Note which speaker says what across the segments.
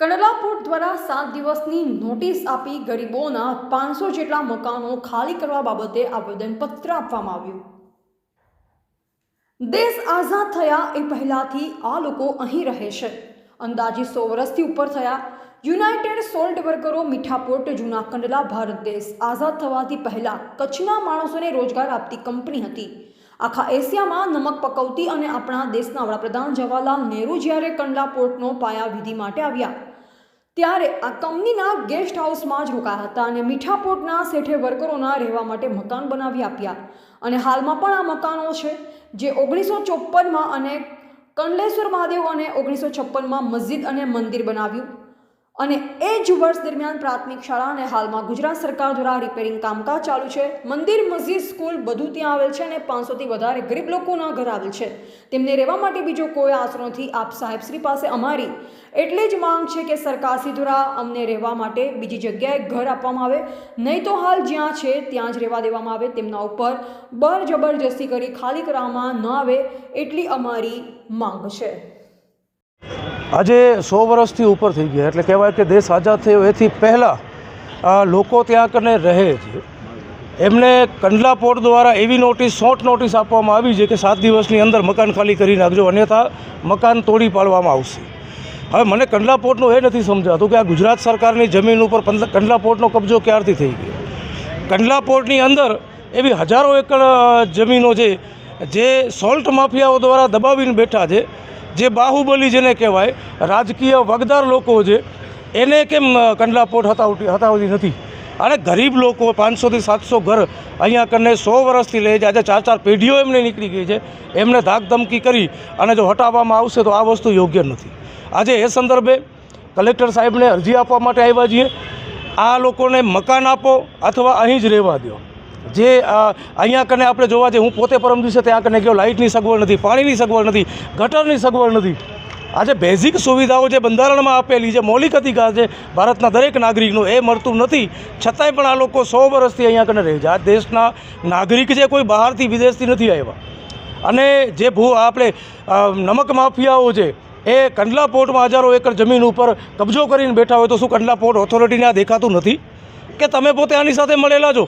Speaker 1: Kandla port દ્વારા સાત દિવસની નોટિસ આપી ગરીબોના પાંચસો જેટલા મકાનો ખાલી કરવા બાબતે આવેદનપત્ર આપવામાં આવ્યું. દેશ આઝાદ થયા એ પહેલાથી આ લોકો અહીં રહે છે. અંદાજે સો વર્ષથી ઉપર થયા. યુનાઇટેડ સોલ્ટ વર્કરો મીઠાપોર્ટ જૂના કંડલા, ભારત દેશ આઝાદ થવાથી પહેલાં કચ્છના માણસોને રોજગાર આપતી કંપની હતી. આખા એશિયામાં નમક પકવતી અને આપણા દેશના વડાપ્રધાન જવાહરલાલ નહેરુ જ્યારે કંડલા પોર્ટનો પાયાવિધિ માટે આવ્યા, ત્યારે આ કંપનીના ગેસ્ટ હાઉસમાં જ રોકાયા હતા અને મીઠા પોર્ટના શેઠે વર્કરોના રહેવા માટે મકાન બનાવી આપ્યા. અને હાલમાં પણ આ મકાનો છે, જે ઓગણીસો ચોપનમાં અને કંડલેશ્વર મહાદેવ અને ઓગણીસો છપ્પનમાં મસ્જિદ અને મંદિર બનાવ્યું. અને એ જ વર્ષ દરમિયાન પ્રાથમિક શાળા અને હાલમાં ગુજરાત સરકાર દ્વારા રિપેરિંગ કામકાજ ચાલુ છે. મંદિર, મસ્જિદ, સ્કૂલ બધું ત્યાં આવેલ છે અને પાંચસોથી વધારે ગરીબ લોકોના ઘર આવેલ છે. તેમને રહેવા માટે બીજો કોઈ આશરો નથી. આપ સાહેબશ્રી પાસે અમારી એટલી જ માંગ છે કે સરકારશ્રી દ્વારા અમને રહેવા માટે બીજી જગ્યાએ ઘર આપવામાં આવે. નહીં તો હાલ જ્યાં છે ત્યાં જ રહેવા દેવામાં આવે. તેમના ઉપર બર જબરજસ્તી કરી ખાલી કરવામાં ન આવે એટલી અમારી માંગ છે.
Speaker 2: આજે સો વર્ષથી ઉપર થઈ ગયા એટલે કહેવાય કે દેશ આઝાદ થયો. એથી પહેલાં લોકો ત્યાં કને રહે છે. એમને કંડલા પોર્ટ દ્વારા એવી નોટિસ, શોર્ટ નોટિસ આપવામાં આવી છે કે સાત દિવસની અંદર મકાન ખાલી કરી નાખજો, અન્યથા મકાન તોડી પાડવામાં આવશે. હવે મને કંડલા પોર્ટનું એ નથી સમજાતું કે આ ગુજરાત સરકારની જમીન ઉપર કંડલા પોર્ટનો કબજો ક્યારથી થઈ ગયો? કંડલા પોર્ટની અંદર એવી હજારો એકર જમીનો છે, જે સોલ્ટ માફિયાઓ દ્વારા દબાવીને બેઠા છે. જે બાહુબલી જેને કહેવાય, રાજકીય વગદાર લોકો છે, એને કેમ કંડલાપોટ કંડલા હતાવતી હતાવતી નથી? અને ગરીબ લોકો, પાંચસોથી સાતસો ઘર અહીંયા કરીને સો વર્ષથી લે છે. આજે ચાર ચાર પેઢીઓ એમને નીકળી ગઈ છે. એમને ધાકધમકી કરી અને જો હટાવવામાં આવશે તો આ વસ્તુ યોગ્ય નથી. આજે એ સંદર્ભે કલેક્ટર સાહેબને અરજી આપવા માટે આવ્યા છીએ. આ લોકોને મકાન આપો અથવા અહીં જ રહેવા દો. જે અહીંયા કને આપણે જોવા જઈએ, હું પોતે પરમ દિવસે ત્યાં કને ગયો, લાઇટની સગવડ નથી, પાણીની સગવડ નથી, ગટરની સગવડ નથી. આજે બેઝિક સુવિધાઓ જે બંધારણમાં આપેલી જે મૌલિક અધિકાર છે, ભારતના દરેક નાગરિકનો, એ મળતું નથી. છતાંય પણ આ લોકો સો વર્ષથી અહીંયા કને રહે છે. આ દેશના નાગરિક છે કોઈ બહારથી વિદેશથી નથી આવ્યા. અને જે ભૂ, આપણે નમક માફિયાઓ છે, એ કંડલા પોર્ટમાં હજારો એકર જમીન ઉપર કબજો કરીને બેઠા હોય તો શું કંડલા પોર્ટ ઓથોરિટીને આ દેખાતું નથી? કે તમે પોતે આની સાથે મળેલા છો?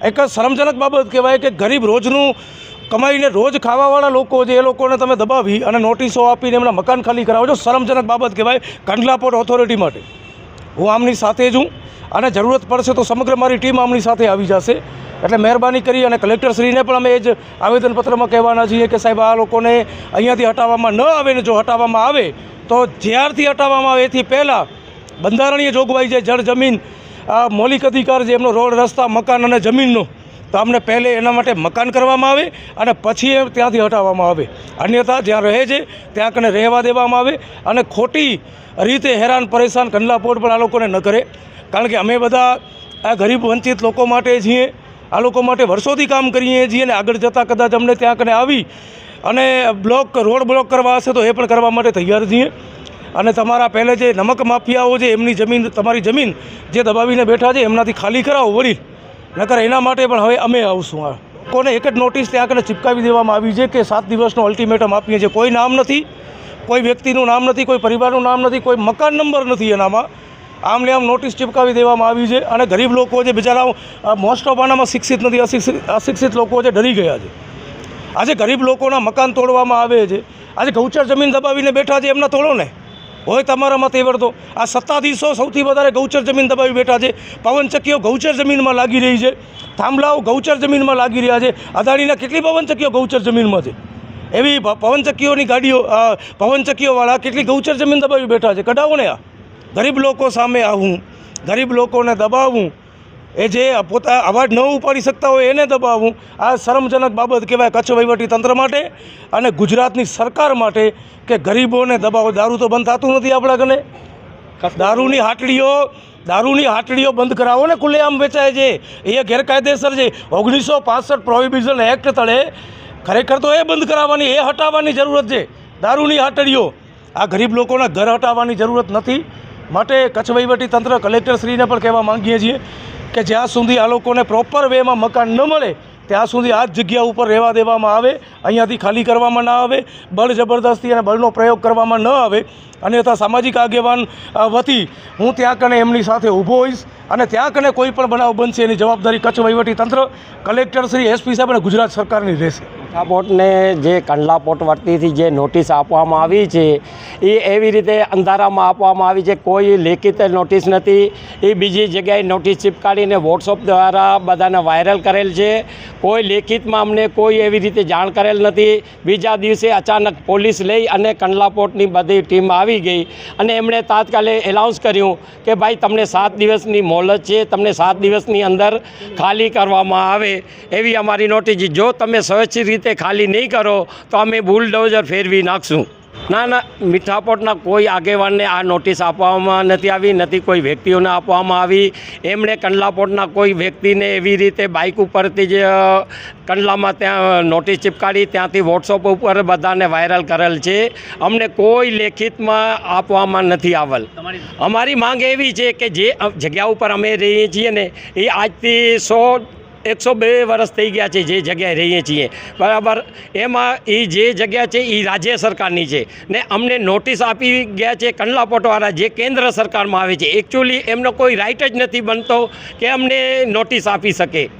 Speaker 2: એક શરમજનક બાબત કહેવાય કે ગરીબ રોજનું કમાઈને રોજ ખાવાવાળા લોકો જે એ લોકોને તમે દબાવી અને નોટિસો આપીને એમના મકાન ખાલી કરાવો છો શરમજનક બાબત કહેવાય કંડલા પોર્ટ ઓથોરિટી માટે. હું આમની સાથે જ હું અને જરૂરત પડશે તો સમગ્ર મારી ટીમ આમની સાથે આવી જશે. એટલે મહેરબાની કરી અને કલેક્ટરશ્રીને પણ અમે એ જ આવેદનપત્રમાં કહેવાના છીએ કે સાહેબ, આ લોકોને અહીંયાથી હટાવવામાં ન આવે ને જો હટાવવામાં આવે તો જ્યારથી હટાવવામાં આવે એથી પહેલાં બંધારણીય જોગવાઈ છે જળ જમીન આ મૌલિક અધિકાર જે એમનો રોડ, રસ્તા, મકાન અને જમીનનો, તો અમને પહેલે એના માટે મકાન કરવામાં આવે અને પછી એ ત્યાંથી હટાવવામાં આવે. અન્યથા જ્યાં રહે છે, ત્યાં કને રહેવા દેવામાં આવે અને ખોટી રીતે હેરાન, પરેશાન કંડલા પોર્ટ પણ આ લોકોને ન કરે. કારણ કે અમે બધા આ ગરીબ, વંચિત લોકો માટે છીએ, આ લોકો માટે વર્ષોથી કામ કરીએ છીએ અને આગળ જતાં કદાચ અમને ત્યાં કને આવી અને બ્લોક, રોડ બ્લોક કરવા હશે તો એ પણ કરવા માટે તૈયાર છીએ. અને તમારા પહેલે જે નમક માફિયાઓ છે, એમની જમીન, તમારી જમીન જે દબાવીને બેઠા છે, એમનાથી ખાલી કરાવો વળી નકર એના માટે પણ હવે અમે આવશું આ. કોને એક જ નોટિસ ત્યાં આગળ ચિપકાવી દેવામાં આવી છે કે સાત દિવસનો અલ્ટિમેટમ આપીએ છીએ. કોઈ નામ નથી, કોઈ વ્યક્તિનું નામ નથી, કોઈ પરિવારનું નામ નથી, કોઈ મકાન નંબર નથી એનામાં. આમને આમ નોટિસ ચિપકાવી દેવામાં આવી છે અને ગરીબ લોકો જે બિચારા મોસ્ટ ઓફ આનામાં શિક્ષિત નથી, અશિક્ષિત અશિક્ષિત લોકો જે ડરી ગયા છે. આજે ગરીબ લોકોના મકાન તોડવામાં આવે છે. આજે ગૌચર જમીન દબાવીને બેઠા છે, એમના તોડો ને. હોય તમારામાં માથે તો આ સત્તાધીશો સૌથી વધારે ગૌચર જમીન દબાવી બેઠા છે. પવનચક્કીઓ ગૌચર જમીનમાં લાગી રહી છે. થાંભલાઓ ગૌચર જમીનમાં લાગી રહ્યા છે. અદાણીના કેટલી પવનચક્કીઓ ગૌચર જમીનમાં છે? એવી પવનચક્કીઓની ગાડીઓ પવનચક્કીઓવાળા કેટલી ગૌચર જમીન દબાવી બેઠા છે? કઢાવો ને આ. ગરીબ લોકો સામે આવું. ગરીબ લોકોને દબાવવું એ જે પોતા અવાજ ન ઉપાડી શકતા હોય એને દબાવવું આ શરમજનક બાબત કહેવાય કચ્છ તંત્ર માટે અને ગુજરાતની સરકાર માટે કે ગરીબોને દબાવો. દારૂ તો બંધ થતું નથી આપણા કને દારૂની હાટડીઓ દારૂની હાટડીઓ બંધ કરાવો ને ખુલ્લેઆમ વેચાય છે. એ ગેરકાયદેસર છે. ઓગણીસો પાસઠ પ્રોહિબિશન એક્ટ તળે ખરેખર તો એ બંધ કરાવવાની, એ હટાવવાની જરૂરત છે. દારૂની હાટડીઓ, આ ગરીબ લોકોના ઘર હટાવવાની જરૂરત નથી. માટે કચ્છ તંત્ર કલેક્ટરશ્રીને પણ કહેવા માંગીએ છીએ કે જ્યાં સુધી આ લોકોને પ્રોપર વેમાં મકાન ન મળે, ત્યાં સુધી આ જ જગ્યા ઉપર રહેવા દેવામાં આવે, અહીંયાથી ખાલી કરવામાં ના આવે, બળ જબરદસ્તી અને બળનો પ્રયોગ કરવામાં ન આવે. અન્યથા સામાજિક આગેવાન વતી હું ત્યાં કને એમની સાથે ઊભો હોઈશ અને ત્યાં કને કોઈ પણ બનાવ બનશે એની જવાબદારી કચ્છ વહીવટી તંત્ર, કલેક્ટર શ્રી એસપી સાહેબ અને ગુજરાત સરકારની રહેશે.
Speaker 3: પોટને જે કંડલા પોટ વતીથી જે નોટિસ આપવામાં આવી છે, એ એવી રીતે અંધારામાં આપવામાં આવી છે. કોઈ લેખિત નોટિસ નથી. એ બીજી જગ્યાએ નોટિસ ચીપકાડીને વોટ્સઅપ દ્વારા બધાને વાયરલ કરેલ છે. કોઈ લેખિતમાં અમને કોઈ એવી રીતે જાણ કરેલ નથી. બીજા દિવસે અચાનક પોલીસ લઈ અને કંડલા પોર્ટની બધી ટીમ આવી ગઈ અને એમણે તાત્કાલિક એલાઉન્સ કર્યું કે ભાઈ, તમને સાત દિવસની મોહલત છે. તમને સાત દિવસની અંદર ખાલી કરવામાં આવે એવી અમારી નોટિસ જો તમે સ્વૈચ્છિક રીતે ખાલી નહીં કરો તો અમે બુલડોઝર ફેરવી નાખશું. ના ના મીઠાપોટના કોઈ આગેવાનને આ નોટિસ આપવામાં નથી આવી નથી કોઈ વ્યક્તિઓને આપવામાં આવી. એમણે કંડલાપોટના કોઈ વ્યક્તિને એવી રીતે બાઇક ઉપરથી જ કંડલામાં ત્યાં નોટિસ ચિપકાડી ત્યાંથી વોટ્સઅપ ઉપર બધાને વાયરલ કરેલ છે. અમને કોઈ લેખિતમાં આપવામાં નથી આવેલ. અમારી માંગ એવી છે કે જે જગ્યા ઉપર અમે રહીએ છીએ ને એ આજથી સો એકસો બે વર્ષ થઈ ગયા છે જે જગ્યાએ રહીએ છીએ. બરાબર? એમાં એ જે જગ્યા છે એ રાજ્ય સરકારની છે. ને અમને નોટિસ આપી ગયા છે કંડલાપોટવાળા જે કેન્દ્ર સરકારમાં આવે છે. એકચ્યુઅલી એમનો કોઈ રાઇટ જ નથી બનતો કે અમને નોટિસ આપી શકે.